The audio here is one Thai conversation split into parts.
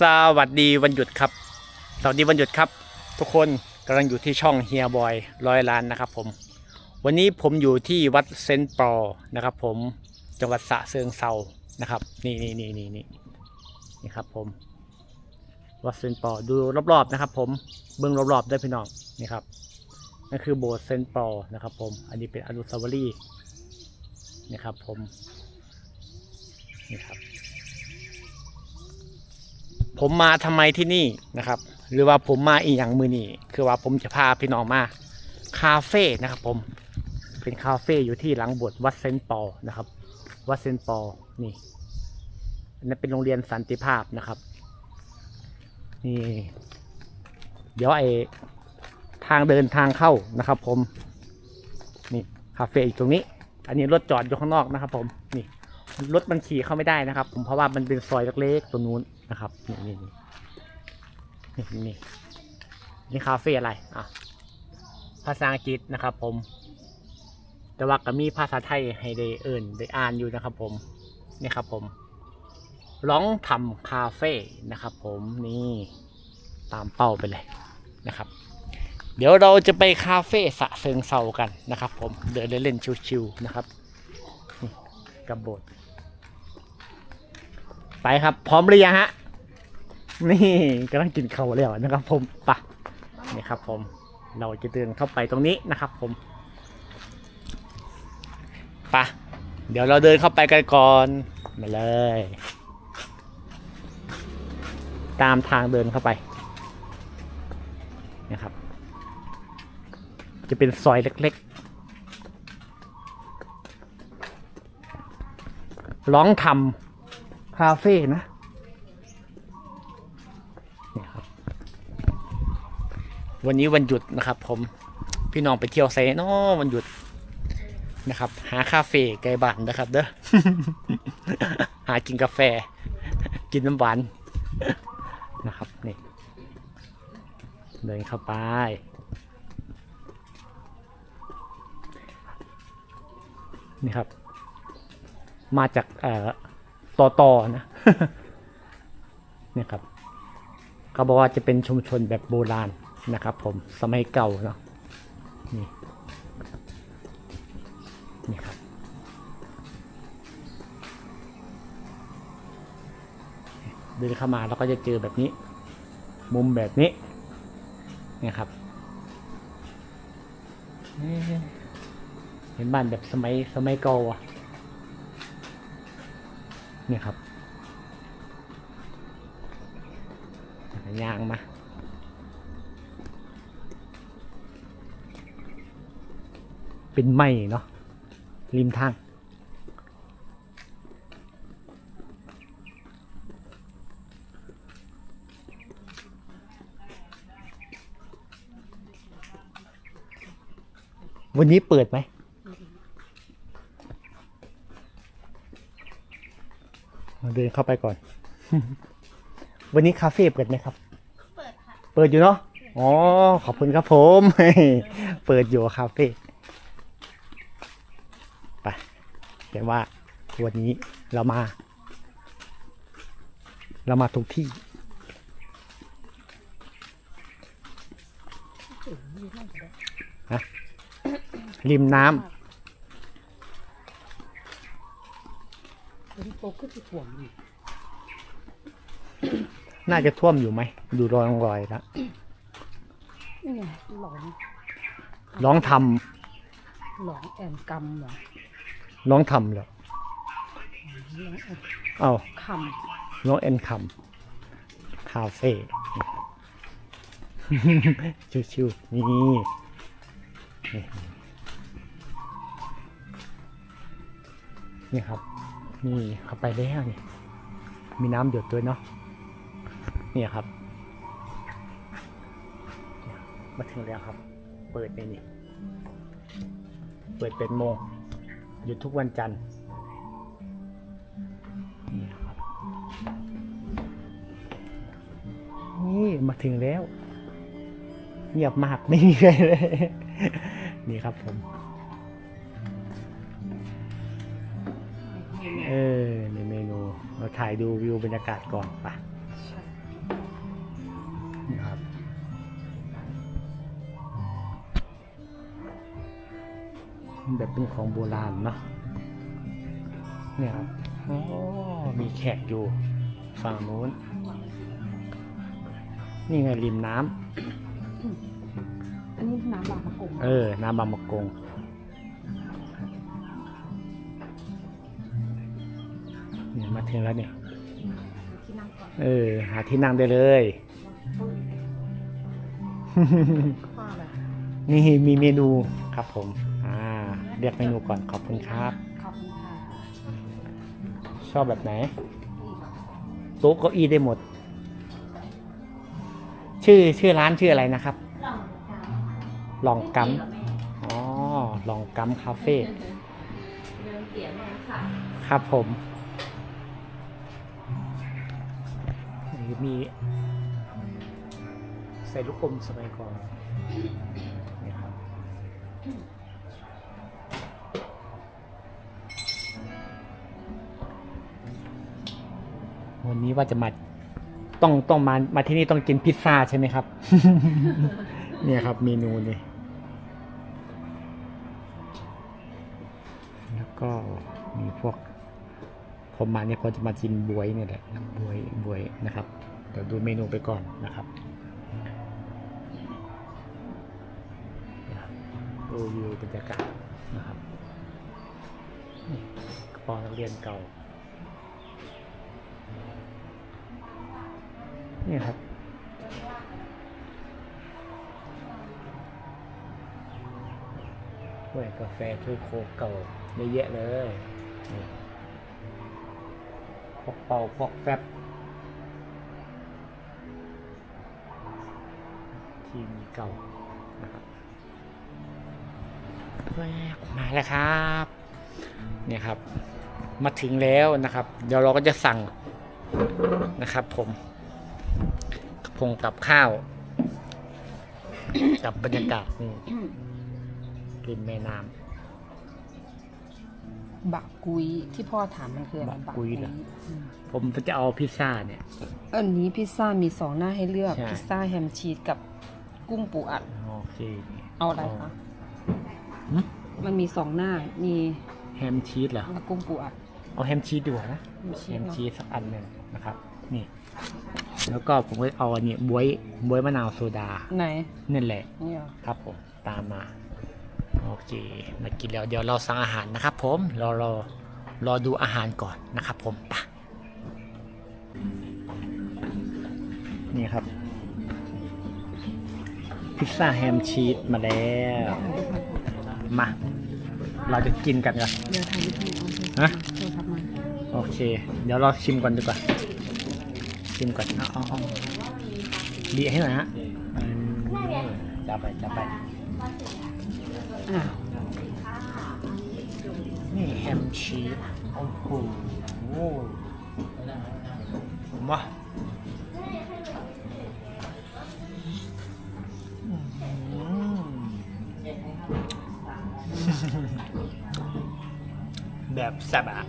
สวัสดีวันหยุดครับ สวัสดีวันหยุดครับ ทุกคนกำลังอยู่ที่ช่องเฮียบอยร้อยล้านนะครับผมวันนี้ผมอยู่ที่วัดเซนต์ปอนะครับ ผมจังหวัดสระเซิงเซานะครับ นี่นี่นี่นี่นี่นี่ครับ ผมวัดเซนต์ปอดูรอบๆนะครับ ผมเบื้องรอบๆได้พี่น้องนี่ครับนั่นคือโบสถ์เซนต์ปอนะครับ ผมอันนี้เป็นอนุสาวรีย์นี่ครับ ผมนี่ครับ ผมมาทำไมที่นี่นะครับ หรือว่าผมมาอีกอย่างมือนี่คือว่าผมจะพาพี่น้องมาคาเฟ่นะครับผมเป็นคาเฟ่อยู่ที่หลังบสถ์วัดเซนปอนะครับ วัดเซนปอนี่นนั่นเป็นโรงเรียนสันติภาพนะครับ นี่ เดี๋ยวไอทางเดินทางเข้านะครับ ผม นี่คาเฟ่อยู่ตรงนี้ อันนี้รถจอดอยู่ข้างนอกนะครับ ผมนี่ รถมันขี่เข้าไม่ได้นะครับ ผมเพราะว่ามันเป็นซอยเล็กๆตรงนู้นนะครับนี่นี่นี่นี่นี่คาเฟ่อะไรอะภาษาอังกฤษนะครับ ผม แต่ว่าก็มีภาษาไทยให้ได้เอิ่นได้อ่านอยู่นะครับ ผมนี่ครับ ผมร้องทำคาเฟ่นะครับ ผมนี่ตามเป้าไปเลยนะครับ เดี๋ยวเราจะไปคาเฟ่สะเซิงเซากันนะครับ ผมเดินเล่นๆชิวๆนะครับกับโบสถ์ ไปครับ พร้อมหรือยังฮะ นี่กำลังกินเขาแล้วนะครับ ผมไปะนี่ครับ ผม เราจะเดินเข้าไปตรงนี้นะครับ ผมไปะเดี๋ยวเราเดินเข้าไปกันก่อนมาเลย ตามทางเดินเข้าไปนะครับ จะเป็นซอยเล็กๆร้องทำ คาเฟ่นะนี่ครับ วันนี้วันหยุดนะครับ ผมพี่น้องไปเที่ยวไซเนาะวันหยุดนะครับ หาคาเฟ่ไกลบ้านนะครับ เด้อหากินกาแฟ กินน้ำหวานนะครับนี่เดินเข้าไปนี่ครับ มาจากเอ่อ ต่อต่อนะเนี่ยครับเขาบอกว่าจะเป็นชุมชนแบบโบราณนะครับ ผมสมัยเก่าเนาะนี่นี่ครับเดินเข้ามาแล้วก็จะเจอแบบนี้ มุมแบบนี้เนี่ยครับเอ๊ะเห็นบ้านแบบสมัยสมัยเก่าอะ เนี่ยครับยางมาเป็นไม้เนาะริมทางวันนี้เปิดไหม เดินเข้าไปก่อน วันนี้คาเฟ่เปิดไหมครับ เปิดค่ะ เปิดอยู่เนาะ อ๋อ ขอบคุณครับผม เปิดอยู่คาเฟ่ไปแต่ว่าวันนี้เรามา เรามาทุกที่ฮะริมน้เป็น โตขึ้นที่ถ่วงอีกำน่าจะท่วมอยู่ไหม ดูรอยรอยล้วนี่ไงหลองร้องทหลองแอนกำเหรอำร้องทำแล้วหลองแอนเอ้าคน้องเอ็นคำคาเฟ่ ชิวๆนี่นี่นี่ครับ นี่เข้าไปแล้วนี่ มีน้ำหยดด้วยเนาะนี่ครับ มาถึงแล้วครับ เปิดในนี่ เปิดเป็นโมงหยุดทุกวันจันทร์นี่ครับนี่มาถึงแล้ว เงียบมากไม่มีใครเลย นี่ครับผม เออในเมนูเราถ่ายดูวิวบรรยากาศก่อนปะนี่ครับแบบเป็นของโบราณเนาะเนี่ยครับอ๋อมีแขกอยู่ฝั่งนู้น นี่ไงริมน้ำอันนี้น้ำบางมะกง เออ น้ำบางมะกง เนี่ยมาถึงแล้วเนี่ยที่นั่งก่อนเออหาที่นั่งได้เลยข้าแบบนี่มีเมนูครับผม อ่า เรียกเมนูก่อนขอบคุณครับขอบคุณค่ะชอบแบบไหน โต๊ะเก้าอี้ได้หมด ชื่อชื่อร้านชื่ออะไรนะครับ ลองกัมอ๋อ ลองกัมคาเฟ่เดินเสียงมันค่ะครับผม มีใส่ลูกอมสมัยก่อนนี่ครับวันนี้ว่าจะมาต้องต้องมามาที่นี่ต้องกินพิซซ่าใช่ไหมครับ เนี่ยครับเมนูนี่แล้วก็มีพวก ผมมาเนี่ยผมจะมากินบวยเนี่ยแหละบวยบวยนะครับเดี๋ยวดูเมนูไปก่อนนะครับดูวิวบรรยากาศนะครับนี่กระป๋านักเรียนเก่านี่ครับถ้วยกาแฟถ้วยโคกเก่าเยอะแยะเลยนี่ วกเป่าพวกแฟบทีมเก่านะครับแมาแล้วครับเนี่ยครับ มาถึงแล้วนะครับ เดี๋ยวเราก็จะสั่งนะครับ ผมกระพงกับข้าว กับบรรยากาศนี่ริมแม่น้ำ บักกุยที่พ่อถามมันคืออะไรบักกุยเหรอ อืมผมจะเอาพิซซ่าเนี่ย อันนี้พิซซ่ามีสองหน้าให้เลือกใช่ พิซซ่าแฮมชีสกับกุ้งปูอัดโอเคเอาอะไรคะหึมันมีสองหน้ามีแฮมชีสเหรอ แล้วกุ้งปูอัด เอาแฮมชีสดีกว่านะแฮมชีแฮสมเนาะชีสสักอันหนึ่งนะครับ นี่ แล้วก็ผมก็เอาอันนี้บวยบวยมะนาวโซดาไหน นั่นแหละ นี่เหรอครับผมตามมา โอเคมากินแล้วเดี๋ยวเราสั่งอาหารนะครับผมรอรอรอดูอาหารก่อนนะครับผมไปะนี่ครับ พิซซ่าแฮมชีสมาแล้ว มา เราจะกินกันก่อนเดี๋ยวทำวิธีเอาฮะโทรศัพท์มาโอเค เดี๋ยวเราชิมก่อนดีกว่า ชิมก่อนเอาเอาเอาดีให้หน่อยฮะอืมจับไปจับไปอะ นี่แฮมชีสโอ้โหมาอื้อหือแบบแซ่บอะ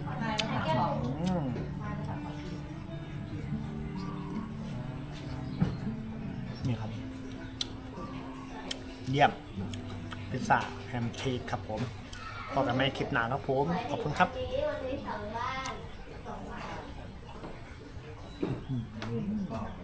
นี่ครับ เยี่ยม พิซซ่าแฮมเค้กครับผมพบกันไม่คลิปหน้าครับผม ขอบคุณครับอาโทรศัพท์ม